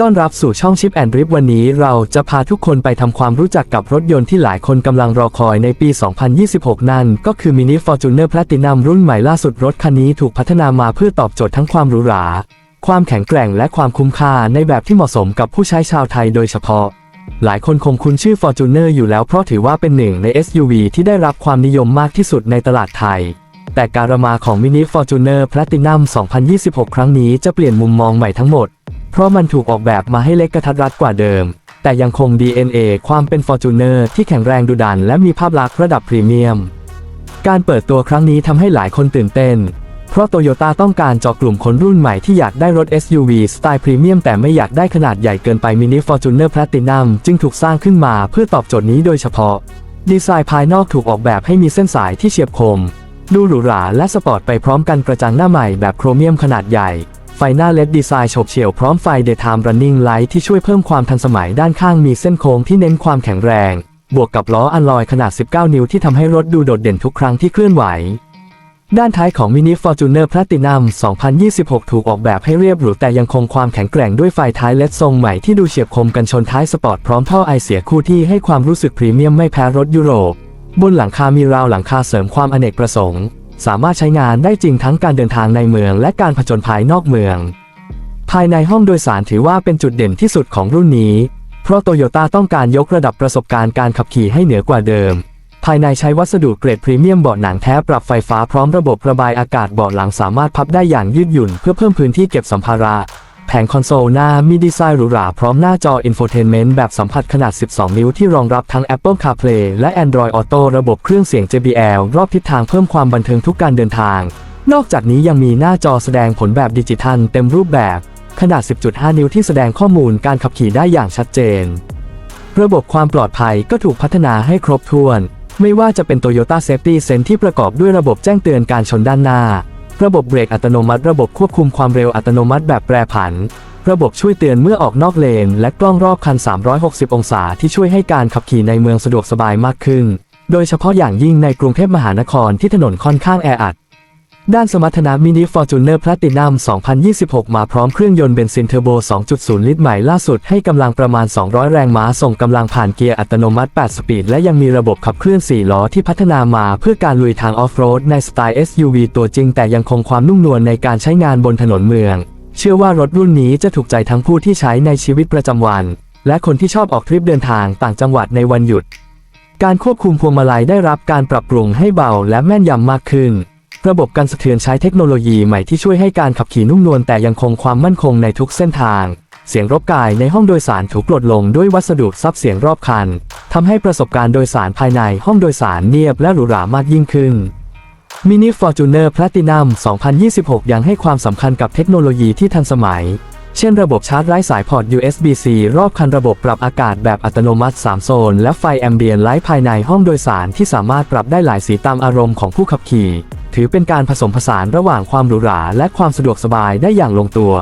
ต้อนรับสู่ช่องชิปแอนริปวันนี้เราจะพาทุกคนไปทำความรู้จักกับรถยนต์ที่หลายคนกำลังรอคอยในปี 2026 นั่น ก็คือ Mini Fortuner Platinum รุ่นใหม่ล่าสุดรถคันนี้ถูกพัฒนามาเพื่อตอบโจทย์ทั้งความหรูหรา ความแข็งแกร่งและความคุ้มค่าในแบบที่เหมาะสมกับผู้ใช้ชาวไทยโดยเฉพาะ หลายคนคงคุ้นชื่อ Fortuner อยู่แล้วเพราะถือว่าเป็นหนึ่งใน SUV ที่ได้รับความนิยมมากที่สุดในตลาดไทยแต่การมาของ Mini Fortuner Platinum 2026 ครั้งนี้จะเปลี่ยนมุมมองใหม่ทั้งหมด เพราะมันถูกออกแบบมาให้เล็กกระทัดรัดกว่าเดิม แต่ยังคง DNA ความเป็น Fortuner ที่แข็งแรงดุดันและมีภาพลักษณ์ระดับพรีเมียม การเปิดตัวครั้งนี้ทำให้หลายคนตื่นเต้น เพราะโตโยต้าต้องการเจาะกลุ่มคนรุ่นใหม่ที่อยากได้รถ SUV สไตล์พรีเมียมแต่ไม่อยากได้ขนาดใหญ่เกินไป Mini Fortuner Platinum จึงถูกสร้างขึ้นมาเพื่อตอบโจทย์นี้โดยเฉพาะ ดีไซน์ภายนอกถูกออกแบบให้มีเส้นสายที่เฉียบคมดูหรูหราและสปอร์ตไปพร้อมกันกระจังหน้าใหม่แบบโครเมียมขนาดใหญ่ ไฟหน้าเลดดีไซน์โฉบเฉี่ยวพร้อมไฟ Daytime Running Light ที่ช่วยเพิ่มความทันสมัยด้านข้างมีเส้นโค้งที่เน้นความแข็งแรง บวกกับล้ออัลลอยขนาด 19 นิ้วที่ทำให้รถดูโดดเด่นทุกครั้งที่เคลื่อนไหว ด้านท้ายของ Mini Fortuner Platinum 2026 ถูกออกแบบให้เรียบหรูแต่ยังคงความแข็งแกร่งด้วยไฟท้ายเลดทรงใหม่ที่ดูเฉียบคมกันชนท้ายสปอร์ตพร้อมท่อไอเสียคู่ที่ให้ความรู้สึกพรีเมียมไม่แพ้รถยุโรป บนหลังคามีราวหลังคาเสริมความอเนกประสงค์ สามารถใช้งานได้จริงทั้งการเดินทางในเมืองและการผจญภัยนอกเมือง ภายในห้องโดยสารถือว่าเป็นจุดเด่นที่สุดของรุ่นนี้ เพราะโตโยต้าต้องการยกระดับประสบการณ์การขับขี่ให้เหนือกว่าเดิม ภายในใช้วัสดุเกรดพรีเมียมเบาะหนังแท้ปรับไฟฟ้าพร้อมระบบระบายอากาศเบาะหลังสามารถพับได้อย่างยืดหยุ่น เพื่อเพิ่มพื้นที่เก็บสัมภาระ แผงคอนโซลหน้ามีดีไซน์หรูหราพร้อมหน้าจออินโฟเทนเมนต์แบบสัมผัสขนาด 12 นิ้วที่รองรับทั้ง Apple CarPlay และ Android Auto ระบบเครื่องเสียง JBL รอบทิศทางเพิ่มความบันเทิงทุกการเดินทาง นอกจากนี้ยังมีหน้าจอแสดงผลแบบดิจิทัลเต็มรูปแบบ ขนาด 10.5 นิ้วที่แสดงข้อมูลการขับขี่ได้อย่างชัดเจน ระบบความปลอดภัยก็ถูกพัฒนาให้ครบถ้วน ไม่ว่าจะเป็น Toyota Safety Sense ที่ประกอบด้วยระบบแจ้งเตือนการชนด้านหน้า ระบบเบรกอัตโนมัติ ระบบควบคุมความเร็วอัตโนมัติแบบแปรผัน ระบบช่วยเตือนเมื่อออกนอกเลน และกล้องรอบคัน 360 องศาที่ช่วยให้การขับขี่ในเมืองสะดวกสบายมากขึ้น โดยเฉพาะอย่างยิ่งในกรุงเทพมหานครที่ถนนค่อนข้างแออัด ด้านสมรรถนะ Mini Fortuner Platinum 2026 มาพร้อมเครื่องยนต์เบนซินเทอร์โบ 2.0 ลิตรใหม่ล่าสุดให้กำลังประมาณ 200 แรงม้าส่งกำลังผ่านเกียร์อัตโนมัติ 8 สปีด และยังมีระบบขับเคลื่อน 4 ล้อที่พัฒนามาเพื่อการลุยทางออฟโรดในสไตล์ SUV ตัวจริง แต่ยังคงความนุ่มนวลในการใช้งานบนถนนเมือง เชื่อว่ารถรุ่นนี้จะถูกใจทั้งผู้ที่ใช้ในชีวิตประจำวัน และคนที่ชอบออกทริปเดินทางต่างจังหวัดในวันหยุด การควบคุมพวงมาลัยได้รับการปรับปรุงให้เบาและแม่นยำมากขึ้น ระบบการสะเทือนใช้เทคโนโลยีใหม่ที่ช่วยให้การขับขี่นุ่มนวลแต่ยังคงความมั่นคงในทุกเส้นทาง เสียงรบกายในห้องโดยสารถูกลดลงด้วยวัสดุซับเสียงรอบคันทำให้ประสบการณ์โดยสารภายในห้องโดยสารเนียบและหรูหรามากยิ่งขึ้น Mini Fortuner Platinum 2026 ยังให้ความสำคัญกับเทคโนโลยีที่ทันสมัย เช่นระบบชาร์จไร้สายพอร์ต USB-C รอบคันระบบปรับอากาศแบบอัตโนมัติ 3 โซน และไฟแอมเบียนไลท์ภายในห้องโดยสารที่สามารถปรับได้หลายสีตามอารมณ์ของผู้ขับขี่ ถือเป็นการผสมผสานระหว่างความหรูหราและความสะดวกสบายได้อย่างลงตัว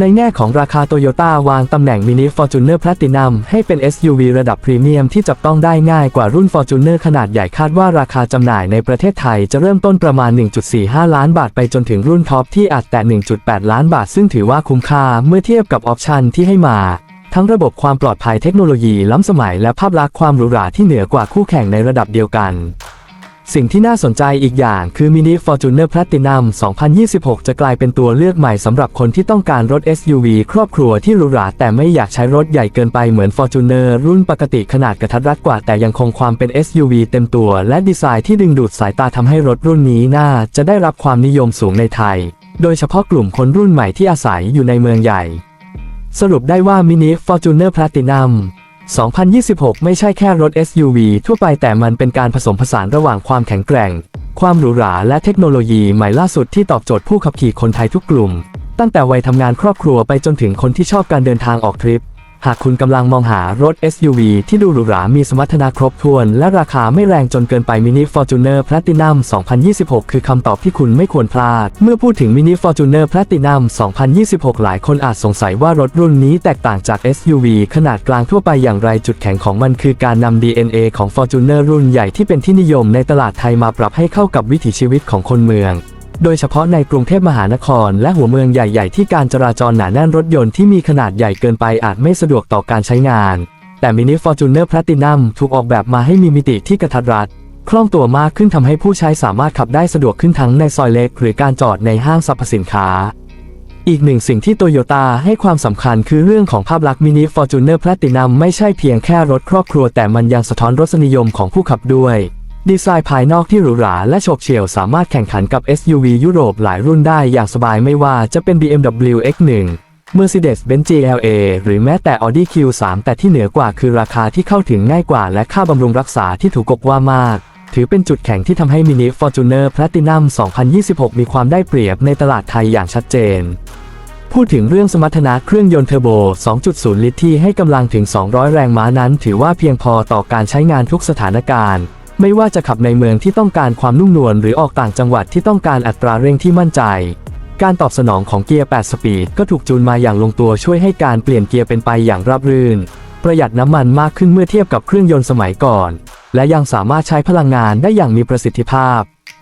ในแง่ของราคาโตโยต้าวางตำแหน่ง Mini Fortuner Platinum ให้เป็น SUV ระดับพรีเมียมที่จับต้องได้ง่ายกว่ารุ่น Fortuner ขนาดใหญ่คาดว่าราคาจำหน่ายในประเทศไทยจะเริ่มต้นประมาณ 1.45 ล้านบาทไปจนถึงรุ่นท็อปที่อาจแต่ 1.8 ล้านบาท ซึ่งถือว่าคุ้มค่าเมื่อเทียบกับออปชันที่ให้มาทั้งระบบความปลอดภัยเทคโนโลยีล้ำสมัยและภาพลักษณ์ความหรูหราที่เหนือกว่าคู่แข่งในระดับเดียวกัน สิ่งที่น่าสนใจอีกอย่างคือ Mini Fortuner Platinum 2026 จะกลายเป็นตัวเลือกใหม่สำหรับคนที่ต้องการรถ SUV ครอบครัวที่หรูหราแต่ไม่อยากใช้รถใหญ่เกินไปเหมือน Fortuner รุ่นปกติขนาดกระทัดรัดกว่าแต่ยังคงความเป็น SUV เต็มตัว และดีไซน์ที่ดึงดูดสายตาทำให้รถรุ่นนี้น่าจะได้รับความนิยมสูงในไทย โดยเฉพาะกลุ่มคนรุ่นใหม่ที่อาศัยอยู่ในเมืองใหญ่ สรุปได้ว่า Mini Fortuner Platinum 2026 ไม่ใช่แค่รถ SUV ทั่วไปแต่มันเป็นการผสมผสานระหว่างความแข็งแกร่ง ความหรูหราและเทคโนโลยีใหม่ล่าสุดที่ตอบโจทย์ผู้ขับขี่คนไทยทุกกลุ่ม ตั้งแต่วัยทำงานครอบครัวไปจนถึงคนที่ชอบการเดินทางออกทริป หากคุณกำลังมองหารถ SUV ที่ดูหรูหรา มีสมรรถนะครบถ้วน และราคาไม่แรงจนเกินไป Mini Fortuner Platinum 2026 คือคำตอบที่คุณไม่ควรพลาด เมื่อพูดถึง Mini Fortuner Platinum 2026 หลายคนอาจสงสัยว่ารถรุ่นนี้แตกต่างจาก SUV ขนาดกลางทั่วไปอย่างไรจุดแข็งของมันคือการนำ DNA ของ Fortuner รุ่นใหญ่ที่เป็นที่นิยมในตลาดไทยมาปรับให้เข้ากับวิถีชีวิตของคนเมือง โดยเฉพาะในกรุงเทพมหานคร และหัวเมืองใหญ่ ๆ ที่การจราจรหนาแน่นรถยนต์ที่มีขนาดใหญ่เกินไปอาจไม่สะดวกต่อการใช้งาน แต่มินิ Fortuner Platinum ถูกออกแบบมาให้มีมิติที่กระทัดรัดคล่องตัวมากขึ้นทำให้ผู้ใช้สามารถขับได้สะดวกขึ้นทั้งในซอยเล็ก หรือการจอดในห้างสรรพสินค้า อีกหนึ่งสิ่งที่โตโยต้าให้ความสำคัญคือเรื่องของภาพลักษณ์มินิ Fortuner Platinum ไม่ใช่เพียงแค่รถครอบครัวแต่มันยังสะท้อนรสนิยมของผู้ขับด้วย ดีไซน์ภายนอกที่หรูหราและโฉบเฉี่ยวสามารถแข่งขันกับ SUV ยุโรปหลายรุ่นได้อย่างสบายไม่ว่าจะเป็น BMW X1 Mercedes-Benz GLA หรือแม้แต่ Audi Q3 แต่ที่เหนือกว่าคือราคาที่เข้าถึงง่ายกว่า และค่าบำรุงรักษาที่ถูกกบว่ามาก ถือเป็นจุดแข็งที่ทำให้ Mini Fortuner Platinum 2026 มีความได้เปรียบในตลาดไทยอย่างชัดเจน พูดถึงเรื่องสมรรถนะเครื่องยนต์เทอร์โบ 2.0 ลิตรที่ให้กำลังถึง 200 แรงม้านั้น ถือว่าเพียงพอต่อการใช้งานทุกสถานการณ์ ไม่ว่าจะขับในเมืองที่ต้องการความนุ่มนวลหรือออกต่างจังหวัดที่ต้องการอัตราเร่งที่มั่นใจ การตอบสนองของเกียร์ 8 สปีดก็ถูกจูนมาอย่างลงตัวช่วยให้การเปลี่ยนเกียร์เป็นไปอย่างราบรื่น ประหยัดน้ำมันมากขึ้นเมื่อเทียบกับเครื่องยนต์สมัยก่อน และยังสามารถใช้พลังงานได้อย่างมีประสิทธิภาพ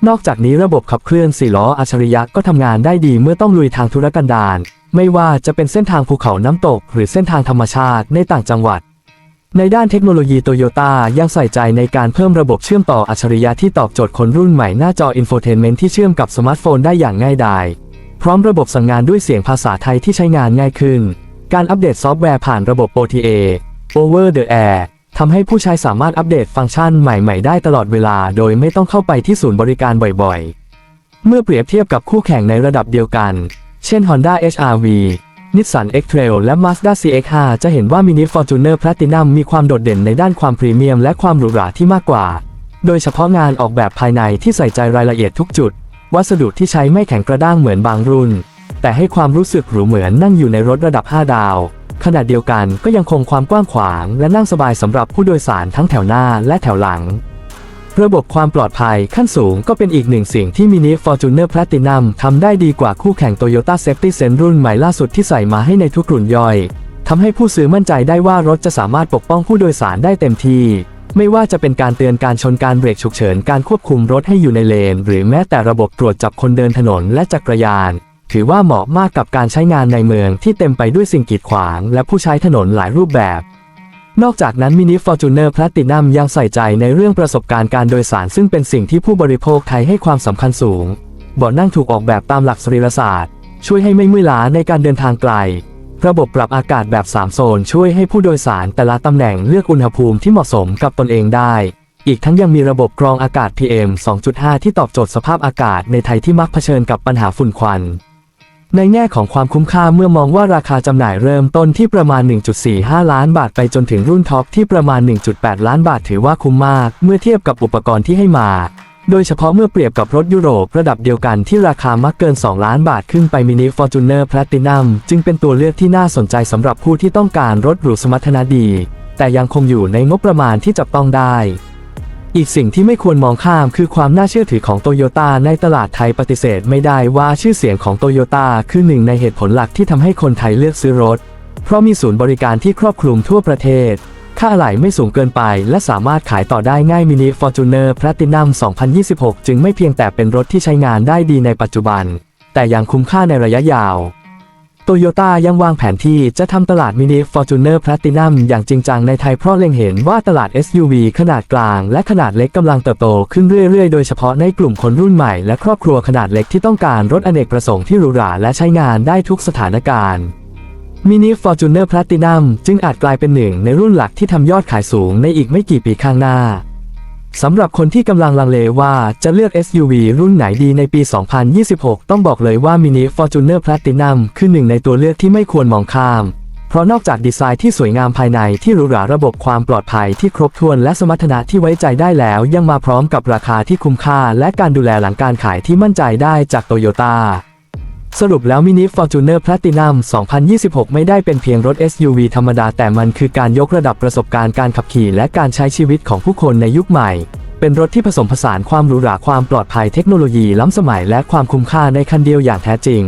นอกจากนี้ระบบขับเคลื่อนสี่ล้ออัจฉริยะก็ทำงานได้ดีเมื่อต้องลุยทางธุรกันดารไม่ว่าจะเป็นเส้นทางภูเขาน้ำตก หรือเส้นทางธรรมชาติในต่างจังหวัด ในด้านเทคโนโลยีโตโยต้ายังใส่ใจในการเพิ่มระบบเชื่อมต่ออัจฉริยะที่ตอบโจทย์คนรุ่นใหม่หน้าจออินโฟเทนเมนต์ที่เชื่อมกับสมาร์ทโฟนได้อย่างง่ายดาย พร้อมระบบสั่งงานด้วยเสียงภาษาไทยที่ใช้งานง่ายขึ้น การอัปเดตซอฟต์แวร์ผ่านระบบ OTA Over the Air ทำให้ผู้ใช้สามารถอัปเดตฟังก์ชันใหม่ ๆ ได้ตลอดเวลา โดยไม่ต้องเข้าไปที่ศูนย์บริการบ่อยๆ เมื่อเปรียบเทียบกับคู่แข่งในระดับเดียวกัน เช่น Honda HR-V Nissan X-Trail และ Mazda CX-5 จะเห็นว่า Mini Fortuner Platinum มีความโดดเด่นในด้านความพรีเมียมและความหรูหราที่มากกว่า โดยเฉพาะงานออกแบบภายในที่ใส่ใจรายละเอียดทุกจุด วัสดุที่ใช้ไม่แข็งกระด้างเหมือนบางรุ่น แต่ให้ความรู้สึกหรูเหมือนนั่งอยู่ในรถระดับ 5 ดาว ขณะเดียวกันก็ยังคงความกว้างขวาง และนั่งสบายสำหรับผู้โดยสารทั้งแถวหน้าและแถวหลัง ระบบความปลอดภัยขั้นสูงก็เป็นอีกหนึ่งสิ่งที่ Mini Fortuner Platinum ทำได้ดีกว่าคู่แข่ง Toyota Safety Sense รุ่นใหม่ล่าสุดที่ใส่มาให้ในทุกรุ่นย่อยทำให้ผู้ซื้อมั่นใจได้ว่ารถจะสามารถปกป้องผู้โดยสารได้เต็มที่ไม่ว่าจะเป็นการเตือนการชนการเบรกฉุกเฉินการควบคุมรถให้อยู่ในเลน หรือแม้แต่ระบบตรวจจับคนเดินถนนและจักรยาน ถือว่าเหมาะมากกับการใช้งานในเมืองที่เต็มไปด้วยสิ่งกีดขวาง และผู้ใช้ถนนหลายรูปแบบ นอกจากนั้น Mini Fortuner Platinum ยังใส่ใจในเรื่องประสบการณ์การโดยสารซึ่งเป็นสิ่งที่ผู้บริโภคไทยให้ความสำคัญสูงเบาะนั่งถูกออกแบบตามหลักสรีรศาสตร์ ช่วยให้ไม่เมื่อยล้าในการเดินทางไกล ระบบปรับอากาศแบบ 3 โซน ช่วยให้ผู้โดยสารแต่ละตำแหน่งเลือกอุณหภูมิที่เหมาะสมกับตนเองได้ อีกทั้งยังมีระบบกรองอากาศ PM 2.5 ที่ตอบโจทย์สภาพอากาศในไทยที่มักเผชิญกับปัญหาฝุ่นควัน ในแง่ของความคุ้มค่าเมื่อมองว่าราคาจำหน่ายเริ่มต้นที่ประมาณ 1.45 ล้านบาทไปจนถึงรุ่นท็อปที่ประมาณ 1.8 ล้านบาทถือว่าคุ้มมาก เมื่อเทียบกับอุปกรณ์ที่ให้มา โดยเฉพาะเมื่อเปรียบกับรถยุโรประดับเดียวกันที่ราคามักเกิน 2 ล้านบาทขึ้นไป Mini Fortuner Platinum จึงเป็นตัวเลือกที่น่าสนใจสำหรับผู้ที่ต้องการรถหรูสมรรถนะดี แต่ยังคงอยู่ในงบประมาณที่จับต้องได้ อีกสิ่งที่ไม่ควรมองข้ามคือความน่าเชื่อถือของโตโยต้าในตลาดไทยปฏิเสธไม่ได้ว่าชื่อเสียงของโตโยต้าคือหนึ่งในเหตุผลหลักที่ทำให้คนไทยเลือกซื้อรถ เพราะมีศูนย์บริการที่ครอบคลุมทั่วประเทศ ค่าอะไหล่ไม่สูงเกินไป และสามารถขายต่อได้ง่าย Mini Fortuner Platinum 2026 จึงไม่เพียงแต่เป็นรถที่ใช้งานได้ดีในปัจจุบัน แต่ยังคุ้มค่าในระยะยาว โตโยต้ายังวางแผนที่จะทำตลาด Mini Fortuner Platinum อย่างจริงจังในไทยเพราะเล็งเห็นว่าตลาด SUV ขนาดกลางและขนาดเล็กกำลังเติบโตขึ้นเรื่อยๆ โดยเฉพาะในกลุ่มคนรุ่นใหม่และครอบครัวขนาดเล็กที่ต้องการรถอเนกประสงค์ที่หรูหราและใช้งานได้ทุกสถานการณ์ Mini Fortuner Platinum จึงอาจกลายเป็นหนึ่งในรุ่นหลักที่ทำยอดขายสูงในอีกไม่กี่ปีข้างหน้า สำหรับคนที่กำลังลังเลว่าจะเลือก SUV รุ่นไหนดีในปี 2026 ต้องบอกเลยว่า Mini Fortuner Platinum คือหนึ่งในตัวเลือกที่ไม่ควรมองข้าม เพราะนอกจากดีไซน์ที่สวยงามภายในที่หรูหราระบบความปลอดภัยที่ครบถ้วนและสมรรถนะที่ไว้ใจได้แล้ว ยังมาพร้อมกับราคาที่คุ้มค่า และการดูแลหลังการขายที่มั่นใจได้จากโตโยต้า สรุปแล้ว Mini Fortuner Platinum 2026 ไม่ได้เป็นเพียงรถ SUV ธรรมดาแต่มันคือการยกระดับประสบการณ์การขับขี่และการใช้ชีวิตของผู้คนในยุคใหม่ เป็นรถที่ผสมผสานความหรูหราความปลอดภัยเทคโนโลยีล้ำสมัยและความคุ้มค่าในคันเดียวอย่างแท้จริง